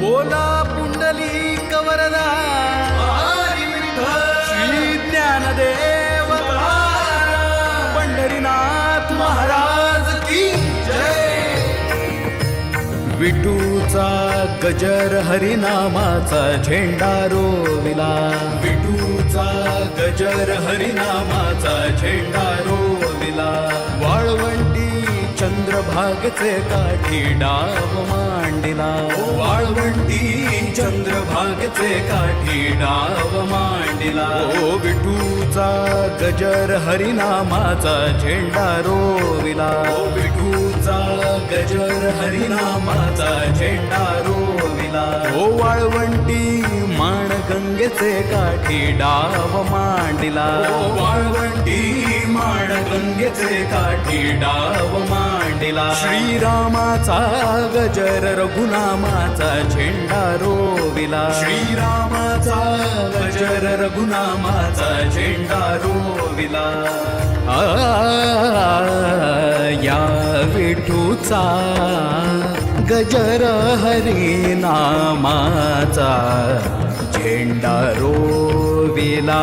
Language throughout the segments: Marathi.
बोला पुंडली कवरदा श्री ज्ञानदेव पंढरीनाथ महाराज की जय. विटूचा गजर हरिनामाचा झेंडा रोविला. विटूचा गजर हरिनामाचा झेंडा रोविला चंद्रभागचे काठी डाव मांडिला. वाळवंटी चंद्रभागचे काठी डाव मांडिला. ओ विठूचा गजर हरिनामाचा झेंडा रोविला. ओ विठूचा गजर हरिनामाचा झेंडा रोविला. ओ वाळवंटी माण गंगेचे काठी डाव मांडिला. ओ वाळवंटी गंगेचे काठी डाव मांडिला. श्रीरामाचा गजर रघुनामाचा झेंडा रोविला. श्रीरामाचा गजर रघुनामाचा झेंडा रोविला. या विठूचा गजर हरिनामाचा झेंडा रोविला.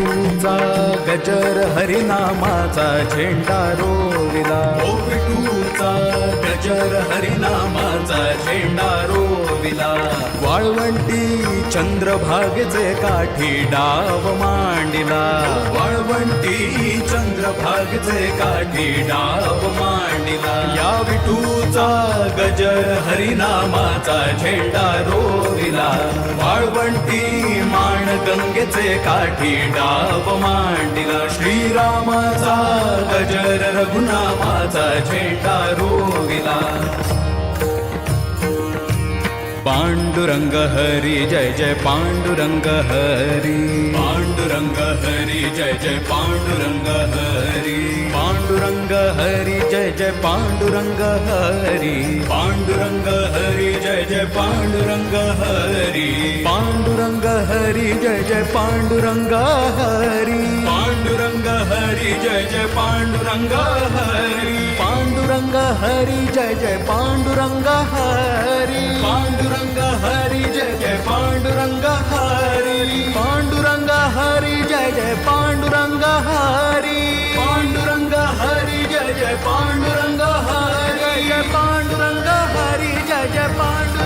विठूचा गजर हरिनामाचा झेंडा रोविला. ओ विठूचा गजर हरिनामाचा झेंडा रोविला वाळवंटी चंद्रभागेचे काठी डाव मांडिला. वाळवंटी चंद्रभागेचे काठी डाव मांडिला. या विठूचा गजर हरिनामाचा झेंडा रोविला. वाळवंटी माण गंगेचे काठी डाव मांडिला. श्रीरामाचा गजर रघुनामाचा झेंडा रोविला. पांडुरंग हरी जय जय पांडुरंग हरी पांडुरंग हरी जय जय पांडुरंग हरी पांडुरंग हरी जय जय पांडुरंग हरी पांडुरंग हरी जय जय पांडुरंग हरी पांडुरंग हरी जय जय पांडुरंग हरी पांडुरंग हरी जय जय पांडुरंग हरी। पांडुरंग हरी जय जय पांडुरंग हरी। पांडुरंग हरी जय जय पांडुरंग हरी। पांडुरंग हरी जय जय पांडुरंग हरी। पांडुरंग हरी जय जय पांडुरंग हरी। जय पांडुरंग हरी जय जय पांडुरंग